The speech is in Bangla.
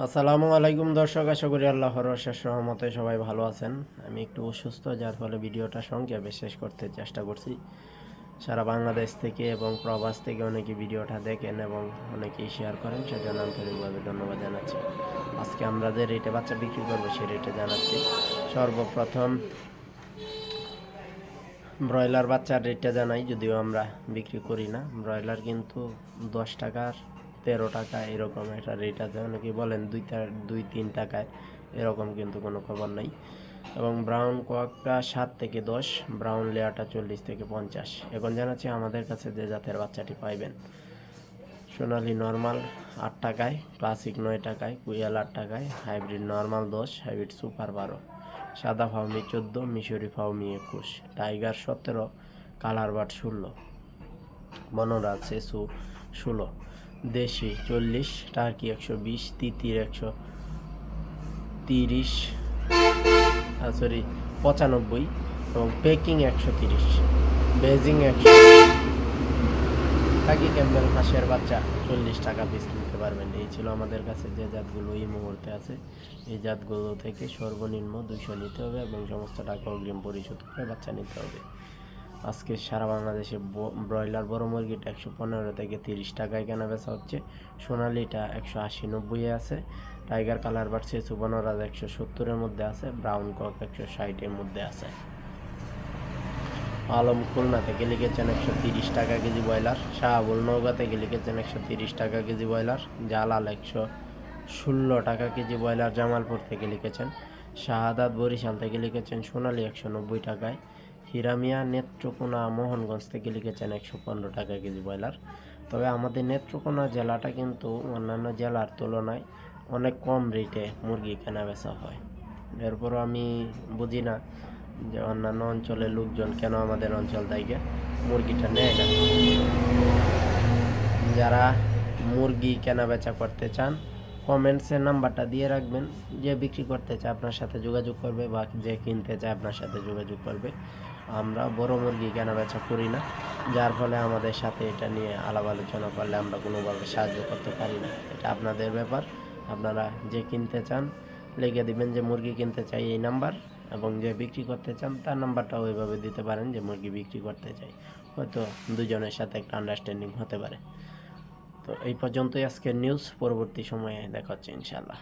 আসসালামু আলাইকুম দর্শক, আশা করি আল্লাহর শেষ সহমতে সবাই ভালো আছেন। আমি একটু অসুস্থ, যার ফলে ভিডিওটা সংক্ষেপে শেষ করতে চেষ্টা করছি। সারা বাংলাদেশ থেকে এবং প্রবাস থেকে অনেকে ভিডিওটা দেখেন এবং অনেকেই শেয়ার করেন, সেজন্য আন্তরিকভাবে ধন্যবাদ জানাচ্ছি। আজকে আমরা যে রেটে বাচ্চা বিক্রি করব সেই রেটে জানাচ্ছি। সর্বপ্রথম ব্রয়লার বাচ্চার রেটটা জানাই, যদিও আমরা বিক্রি করি না। ব্রয়লার কিন্তু দশ টাকার তেরো টাকা এরকম একটা রেট আছে। অনেকে বলেন, দুই দুই, তিন টাকায় এরকম কিন্তু কোনো খবর নাই। এবং ব্রাউন কোয়াকটা সাত থেকে দশ ব্রাউন লেয়ারটা চল্লিশ থেকে পঞ্চাশ। এখন জানাচ্ছি আমাদের কাছে যে জাতের বাচ্চাটি পাইবেন। সোনালি নর্মাল আট টাকায় ক্লাসিক নয় টাকায়, কুইয়াল আট টাকায় হাইব্রিড নর্মাল দশ হাইব্রিড সুপার বারো। সাদা ফাউমি চোদ্দ, মিশরি ফাউমি একুশ টাইগার সতেরো কালার বাট ষোলো, বনরাজ সেসু ষোলো। দেশি চল্লিশ, টার্কি একশো বিশ, তিতির একশো তিরিশ সরি পঁচানব্বই এবং পেকিং একশো তিরিশ, বেজিং একশো টাকি ক্যাম্বেল হাঁসের বাচ্চা চল্লিশ টাকা পিস নিতে পারবেন। এই ছিল আমাদের কাছে যে জাতগুলো এই মুহূর্তে আছে। এই জাতগুলো থেকে সর্বনিম্ন দুশো নিতে হবে এবং সমস্ত টাকা অগ্রিম পরিশোধ করে বাচ্চা নিতে হবে। আজকে সারা বাংলাদেশে ব্রয়লার, বড় মুরগিটা একশো পনেরো থেকে তিরিশ টাকায় কেনা বেচা হচ্ছে। সোনালিটা একশো আশি নব্বই আছে। টাইগার কালার বাড়ছে সুবর্ণরাজ একশো সত্তরের মধ্যে আছে। ব্রাউন কক একশো ষাটের মধ্যে আছে। আলম খুলনা থেকে লিখেছেন একশো তিরিশ টাকা কেজি ব্রয়লার। শাহাবুল নৌকা থেকে লিখেছেন একশো তিরিশ টাকা কেজি ব্রয়লার। জালাল একশো ষোলো টাকা কেজি ব্রয়লার। জামালপুর থেকে লিখেছেন। শাহাদাত বরিশাল থেকে লিখেছেন সোনালী একশো নব্বই টাকায়। হিরামিয়া নেত্রকোনা মোহনগঞ্জ থেকে লিখেছেন একশো পনেরো টাকা কেজি ব্রয়লার। তবে আমাদের নেত্রকোনা জেলাটা কিন্তু অন্যান্য জেলার তুলনায় অনেক কম রেটে মুরগি কেনা বেচা হয়। এরপরও আমি বুঝি না যে অন্যান্য অঞ্চলের লোকজন কেন আমাদের অঞ্চল থেকে মুরগিটা নেয় না। যারা মুরগি কেনা বেচা করতে চান কমেন্টসে নাম্বারটা দিয়ে রাখবেন, যে বিক্রি করতে চায় আপনার সাথে যোগাযোগ করবে বা যে কিনতে চায় আপনার সাথে যোগাযোগ করবে। আমরা বড় মুরগি কেনা বেচা করি না, যার ফলে আমাদের সাথে এটা নিয়ে আলাপ আলোচনা করলে আমরা কোনোভাবে সাহায্য করতে পারি না। এটা আপনাদের ব্যাপার, আপনারা যে কিনতে চান, লিখে দিবেন যে মুরগি কিনতে চাই এই নাম্বার এবং যে বিক্রি করতে চান, তার নাম্বারটা ওইভাবে দিতে পারেন যে মুরগি বিক্রি করতে চাই। হয়তো দুজনের সাথে একটা আন্ডারস্ট্যান্ডিং হতে পারে। তো এই পর্যন্তই আজকের নিউজ পরবর্তী সময়ে দেখা হচ্ছে ইনশাআল্লাহ।